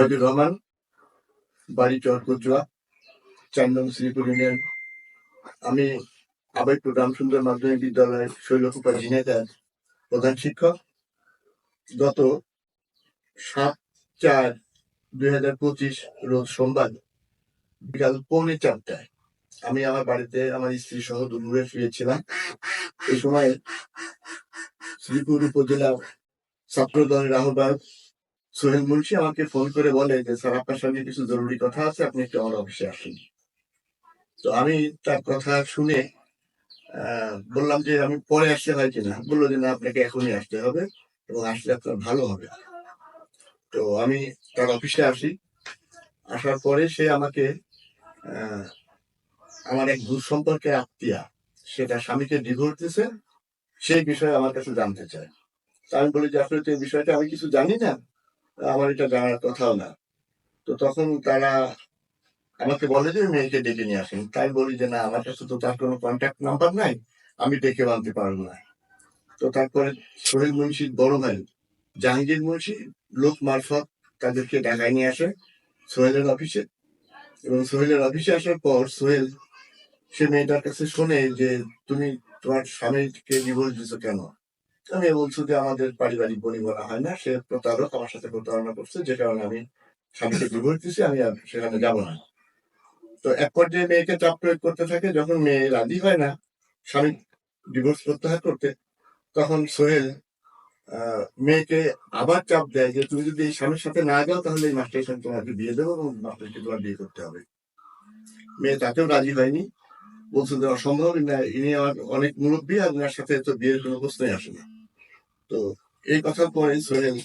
রহমান, বাড়ি চরকচুয়া চার শ্রীপুর ইউনিয়ন। আমি আবাইপুর রামসুন্দর মাধ্যমিক বিদ্যালয়ের শৈলকুপা ঝিনেদার প্রধান শিক্ষক। গত সাত চার দুই হাজার পঁচিশ রোজ সোমবার বিকাল পৌনে চারটায় আমি আমার বাড়িতে আমার স্ত্রী সহ দুপুরে শুয়েছিলাম এই সময় শ্রীপুর উপজেলা ছাত্র দলের আহ্বায়ক সোহেল মুন্সি আমাকে ফোন করে বলে যে, স্যার, আপনার সঙ্গে কিছু জরুরি কথা আছে, আপনি একটু আমার অফিসে আসুন। তো আমি তার কথা শুনে বললাম যে, আমি পরে আসতে হয় কিনা? বলল যে, না, আপনাকে এখনই আসতে হবে এবং আসলে আপনার ভালো হবে। তো আমি তার অফিসে আসি। আসার পরে সে আমাকে আমার এক দূর সম্পর্কে আত্মীয়া সেটা স্বামীকে ডিভোর্স দিছে সেই বিষয়ে আমার কাছে জানতে চায়। তা আমি বলি যে আসলে তো এই বিষয়টা আমি কিছু জানি না। আমার এটা জানার কথাও না। তো তখন তারা আমাকে বলে যে মেয়েকে ডেকে নিয়ে আসেন। তাই বলি যে, না, আমার কাছে তো তার কোনো কন্ট্যাক্ট নাম্বার নাই, আমি ডেকে আনতে পারব না। তো তারপরে সোহেল মুন্সির বড় ভাই, জাহাঙ্গীর মুন্সি, লোক মারফত তাদেরকে ঢাকায় নিয়ে আসে সোহেলের অফিসে। এবং সোহেলের অফিসে আসার পর সোহেল, সে মেয়েটার কাছে শোনে যে, তুমি তোমার স্বামীকে ডিভোর্স দিছো কেন? আমি বলছো যে আমাদের পারিবারিক বনি বলা হয় না, সে প্রতারক আমার সাথে প্রতারণা করছে, যে কারণে আমি স্বামীকে ডিভোর্স আমি সেখানে যাব না। তো এক পর্যায়ে মেয়েকে চাপ প্রয়োগ করতে থাকে, যখন মেয়ে রাজি হয় না, স্বামী ডিভোর্স প্রত্যাহার করতে, তখন সোহেল মেয়েকে আবার চাপ দেয় যে তুমি যদি এই স্বামীর সাথে না যাও, তাহলে এই মাস্টারের সঙ্গে তোমাকে বিয়ে দেবো এবং মাস্টারকে তোমার বিয়ে করতে হবে। মেয়ে তাতেও রাজি হয়নি। বলছে যে অসম্ভব না ইনি আমার অনেক মুরব্বী, আর ওনার সাথে তো বিয়ের কোনো প্রশ্নই আসে না। তো এই কথার পরে সোহেল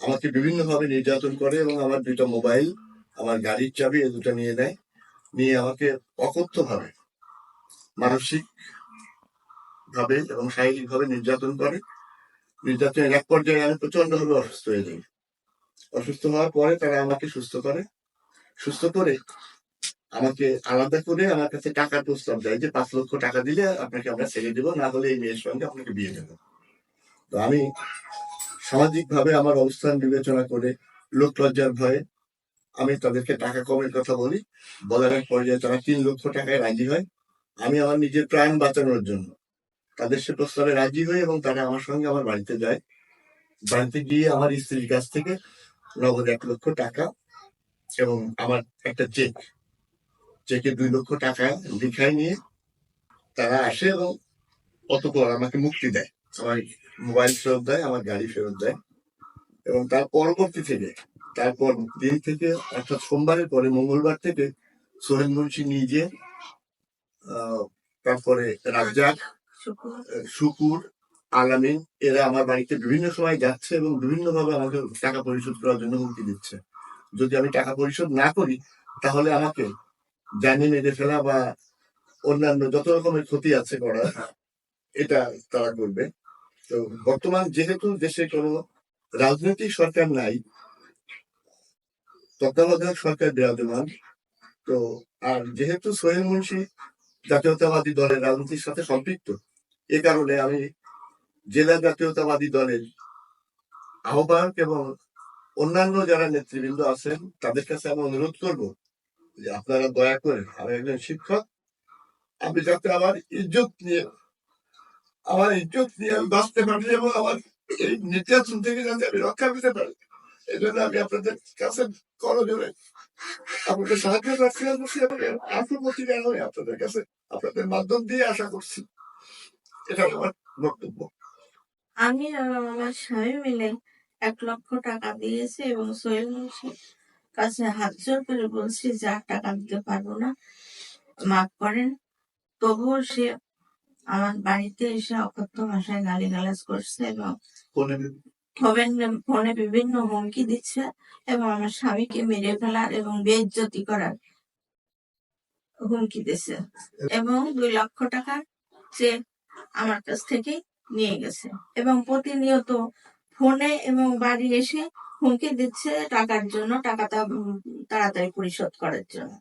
আমাকে বিভিন্ন ভাবে নির্যাতন করে এবং আমার দুইটা মোবাইল, আমার গাড়ির চাবি এই দুটো নিয়ে নেয়, নিয়ে আমাকে অকথ্য ভাবে মানসিক ভাবে এবং শারীরিক ভাবে নির্যাতন করে। নির্যাতনের এক পর্যায়ে আমি প্রচণ্ড ভাবে অসুস্থ হয়ে যাই। অসুস্থ হওয়ার পরে তারা আমাকে সুস্থ করে। সুস্থ করে আমাকে আলাদা করে আমার কাছে টাকার প্রস্তাব দেয় যে পাঁচ লক্ষ টাকা দিলে আপনাকে আমরা ছেড়ে দেবো, না হলে এই মেয়ের সঙ্গে আপনাকে বিয়ে দেবো। তো আমি সামাজিক ভাবে আমার অবস্থান বিবেচনা করে লোক লজ্জার ভয়ে আমি তাদেরকে টাকা কমের কথা বলি। বলার এক পর্যায়ে তারা তিন লক্ষ টাকায় রাজি হয়। আমি আমার নিজের প্রাণ বাঁচানোর জন্য তাদের সে প্রস্তাবে রাজি হই এবং তারা আমার সঙ্গে আমার বাড়িতে যায়। বাড়িতে গিয়ে আমার স্ত্রীর কাছ থেকে নগদ এক লক্ষ টাকা এবং আমার একটা চেক, চেকে দুই লক্ষ টাকা লিখায় নিয়ে তারা আসে এবং অতপর আমাকে মুক্তি দেয়। আমার মোবাইল ফেরত দেয় আমার গাড়ি ফেরত দেয়। এবং তার পরবর্তী থেকে তারপর দিন থেকে অর্থাৎ সোমবারের পরে মঙ্গলবার থেকে সোহেল মুন্সি নিজে তারপরে রাজ্জাক শুকুর। আলামিন এরা আমার বাড়িতে বিভিন্ন সময় যাচ্ছে এবং বিভিন্ন ভাবে আমাকে টাকা পরিশোধ করার জন্য হুমকি দিচ্ছে। যদি আমি টাকা পরিশোধ না করি তাহলে আমাকে জানি মেরে ফেলা বা অন্যান্য যত রকমের ক্ষতি আছে করা এটা তারা করবে। তো বর্তমান যেহেতু দেশে কোনো রাজনৈতিক সরকার নাই, তত্ত্বাবধায়ক সরকার বিরাজমান, তো আর যেহেতু সোহেল মুন্সি জাতীয়তাবাদী দলের রাজনীতির সাথে সম্পৃক্ত, এ কারণে আমি জেলা জাতীয়তাবাদী দলের আহ্বায়ক এবং অন্যান্য যারা নেতৃবৃন্দ আছেন, তাদের কাছে আমি অনুরোধ করব যে আপনারা দয়া করে আমি একজন শিক্ষক আমি যাতে আমার ইজ্জত নিয়ে আমার ইজ্জত নিয়ে আমি বাঁচতে পারি এবং আমার এই নির্যাতন থেকে যাতে আমি রক্ষা পেতে পারি, এই জন্য আমি আপনাদের কাছে করজোরে আপনাদের সাহায্য প্রার্থী করছি এবং আত্মপতি আমি আপনাদের কাছে আপনাদের মাধ্যম দিয়ে আশা করছি। এটা আমার বক্তব্য। আমি আর আমার স্বামী মিলে এক লক্ষ টাকা দিয়েছি এবং সোহেল মুন্সির কাছে হাত জোর করে বলছি, যা টাকা দিতে পারব না, মাফ করেন। তবুও সে আমার বাড়িতে এসে অকথ্য ভাষায় গালিগালাজ করছে এবং ফোনে বিভিন্ন হুমকি দিচ্ছে এবং আমার স্বামীকে মেরে ফেলার এবং বেইজ্জতি করার হুমকি দিচ্ছে এবং দুই লক্ষ টাকার চেক আমার কাছ থেকে নিয়ে গেছে এবং প্রতিনিয়ত ফোনে এবং বাড়ি এসে হুমকি দিচ্ছে টাকার জন্য টাকাটা তাড়াতাড়ি পরিশোধ করার জন্য।